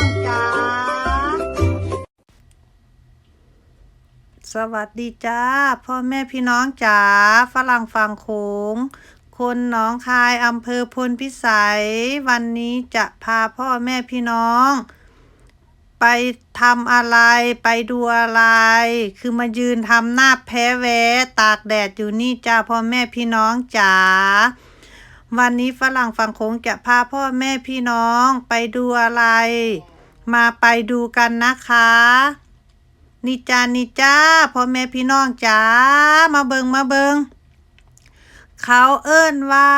องจ๋าสวัสดีจ้าพ่อแม่พี่น้องจ๋าฝรั่งฝั่งโขงคนหนองคายอำเภอพลพิสัย วันนี้จะพาพ่อแม่พี่น้อง ไปทำอะไรไปดูอะไร คือมายืนทำหน้าแพ้แวตากแดดอยู่นี่จ้าพ่อแม่พี่น้องจ๋า วันนี้ฝรั่งฝั่งโขงจะพาพ่อแม่พี่น้องไปดูอะไร มาไปดูกันนะคะนี่จานี่จ้าพ่อแม่พี่น้องจ้ามาเบิงมาเบิงเขาเอิ้นว่า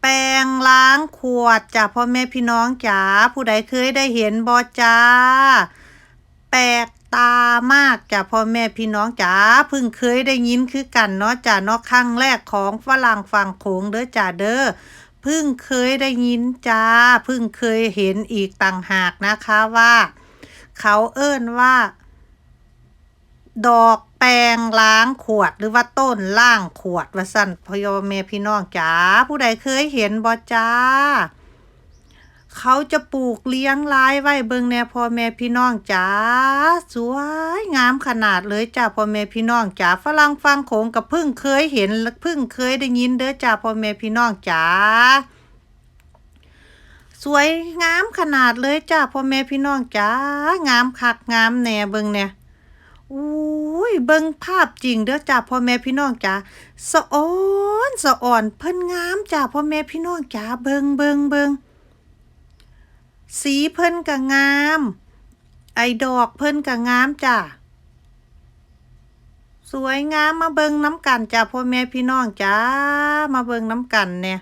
แปรงล้างขวดจ้าพ่อแม่พี่น้องจ๋าผู้ใดเคยได้เห็นบอจ้า แปลก ตามากจ้าพ่อแม่พี่น้องจ๋าเพิ่งเคยได้ยินคือกันเนาะจ้าเนาะครั้งแรกของฝรั่งฝั่งโขงเด้อจ้าเด้อเพิ่งเคยได้ยินจ้าเพิ่งเคยเห็นอีกต่างหากนะคะว่า เขาเอิ้นว่า ดอกแปรงล้างขวดหรือว่าต้นล่างขวดว่าสั่นพอยอแม่พี่น้องจ๋าผู้ใดเคยเห็นบ่จ้า เขาจะปลูกเลี้ยงรายไว้เบิงแน่พ่อแม่พี่น้องจ๋าสวยงามขนาดเลยจ้าพ่อแม่พี่น้องจ๋าฝรั่งฟังโขงกับพิ่งเคยเห็นและพิ่งเคยได้ยินเด้อจ้าพ่อแม่พี่น้องจ๋าสวยงามขนาดเลยจ้าพ่อแม่พี่น้องจ๋างามคักงามแน่เบิงเนี่ยอุ้ยเบิ่งภาพจริงเด้อจ้าพ่อแม่พี่น้องจ๋าสะอ่อนสะอ่อนเพิ่นงามจ้าพ่อแม่พี่น้องจ๋าเบิงเบิงเบิ่ง สีเพิ่นก็งาม ไอดอกเพิ่นก็งามจ้าสวยงามมาเบิ่งน้ำกันจ้าพ่อแม่พี่น้องจ๋ามาเบิ่งน้ำกันเนี่ย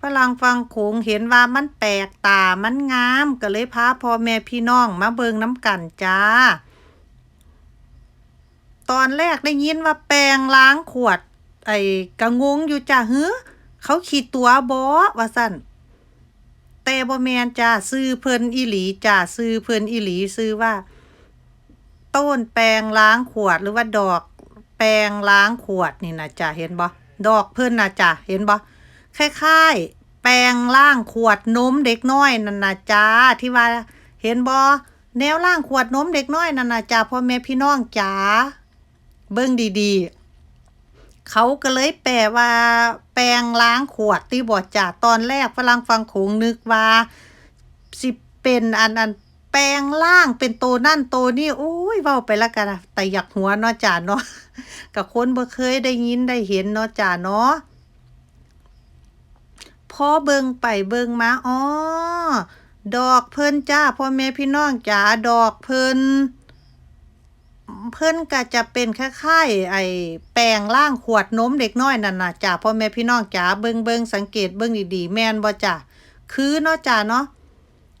ฝรั่งฟังโขงเห็นว่ามันแปลกตา มันงาม ก็เลยพาพ่อแม่พี่น้องมาเบิ่งน้ำกันจ้า ตอนแรกได้ยินว่าแปรงล้างขวด ไอ้กะงงอยู่จ้าเฮ้อเขาขีดตัวบอว่าสั่น แต่บ่แมนจ้าซื้อเพิ่นอีหลีจ้าซื้อเพิ่นอีหลีซื้อว่า ต้นแปรงล้างขวดหรือว่าดอกแปรงล้างขวดนี่นะจ้าเห็นบ่ดอกเพิ่นนะจ้าเห็นบ่คล้ายๆ แปรงล้างขวดนมเด็กน้อยนั่นนะจ้าที่ว่าเห็นบ่แนวล้างขวดนมเด็กน้อยนั่นนะจ้าพ่อแม่พี่น้องจ้าเบิ่งดีๆ เขาก็เลยแปลว่า แปรงล้างขวดที่บอจ่าตอนแรกฝรั่งฟังโขงนึกว่า สิเป็นอันอันแปรงล่างเป็นโตนั่นโตนี่โอ้ยเว้าไปแล้วกันนะแต่อยากหัวเนาะจ่าเนาะกับคนบ่เคยได้ยินได้เห็นเนาะจ่าเนาะพอเบิงไปเบิงมาอ๋อดอกเพิ่นจ้าพ่อแม่พี่น้องจ๋าดอกเพิ่น เพิ่นก็จะเป็นคล้ายๆไอ้แปรงล่างขวดนมเด็กน้อยนั่นน่ะจ้าพ่อแม่พี่น้องจ๋าเบิ่งเบิ่งสังเกตเบิ่งดีๆแม่นบ่จ้าคือเนาะจ้าเนาะ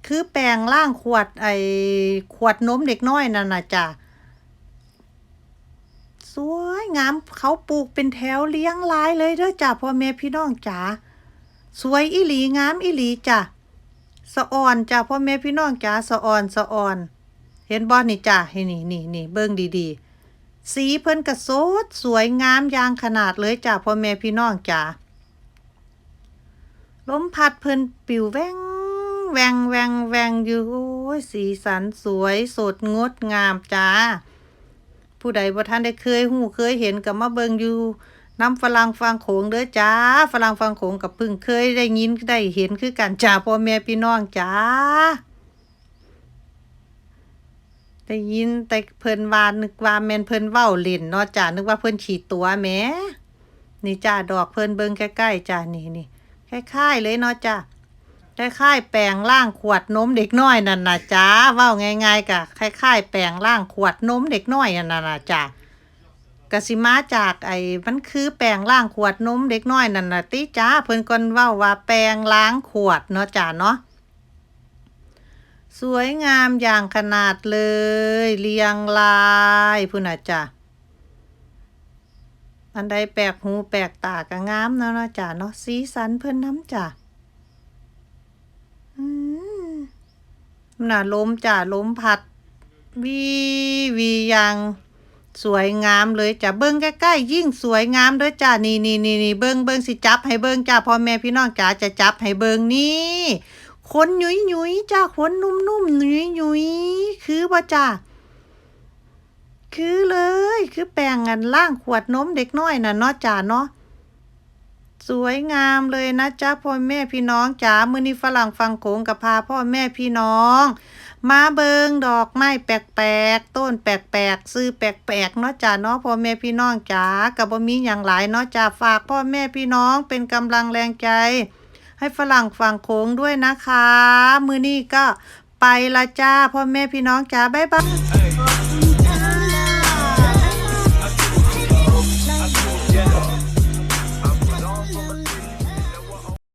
คือแปรงล่างขวดไอ้ขวดนมเด็กน้อยนั่นน่ะจ้าสวยงามเขาปลูกเป็นแถวเลี้ยงรายเลยเด้อจ้าพ่อแม่พี่น้องจ๋าสวยอีหลีงามอีหลีจ้าสะอ่อนจ้าพ่อแม่พี่น้องจ๋าสะอ่อนสะอ่อน เห็นบอนี่จ้าให้นี่นี่นี่เบิ่งดีๆ สีเพิ่นกระโสดสวยงามยางขนาดเลยจ้าพ่อแม่พี่น้องจ้าลมพัดเพิ่นปิวแวงแวงแวงแวงอยู่โอ้ยสีสันสวยสดงดงามจ้า ผู้ใดบ่ท่านได้เคยหูเคยเห็นก็มาเบิ่งอยู่น้ำฝรั่งฟังโขงเด้อจ้าฝรั่งฟังโขงกับเพิ่งเคยได้ยินได้เห็นคือกันจ้าพ่อแม่พี่น้องจ้า ได้ยินแต่เพิ่นว่านึกว่าแม่นเพิ่นเว้าเล่นเนาะจ้านึกว่าเพิ่นฉีดตัวแหมนี่จ้าดอกเพิ่นเบิ่งใกล้ๆจ้านี่นี่คล้ายๆเลยเนาะจ้าคล้ายๆแปลงร่างขวดนมเด็กน้อยนั่นน่ะจ้าเว้าง่ายๆกะคล้ายๆแปลงร่างขวดนมเด็กน้อยนั่นน่ะจ้ากสิมาจากไอ้มันคือแปลงร่างขวดนมเด็กน้อยนั่นน่ะติจ้าเพิ่นก่นเว้าว่าแปลงล้างขวดเนาะจ้าเนาะ สวยงามอย่างขนาดเลย เรียงรายพุ่นน่ะจ้ะอันใดแปลกหูแปลกตาก็งามแล้วเนาะจ้ะเนาะสีสันเพิ่นน้ำจ้ะอืมน่ะลมจ้ะลมพัด วีวีอย่างสวยงามเลยจ้ะเบิ้งใกล้ๆยิ่งสวยงามเด้อจ้ะนี่นี่นี่นี่เบิ้งเบิ้งสิจับให้เบิ้งจ้ะพ่อแม่พี่น้องจ๋าจะจับให้เบิ้งนี่ ขนหยุยหยุยจ้ะขนนุ่มๆหยุยหยุยคือบ่จ้ะคือเลย คือแปลงกันล่างขวดนมเด็กน้อยน่ะเนาะจ๋าเนาะสวยงามเลยนะจ๊ะพ่อแม่พี่น้องจ๋ามือนี้ฝรั่งฟังโขงกับพาพ่อแม่พี่น้อง มาเบิงดอกไม้แปลกๆต้นแปลกๆซื้อแปลกๆเนาะจ้าเนาะพ่อแม่พี่น้องจ๋ากับบ่มีอย่างหลายเนาะจ้าฝากพ่อแม่พี่น้องเป็นกำลังแรงใจ ให้ฝรั่งฝั่งโค้งด้วยนะคะ มือนี้ก็ไปละจ้าพ่อแม่พี่น้องจ๋าบ๊ายบาย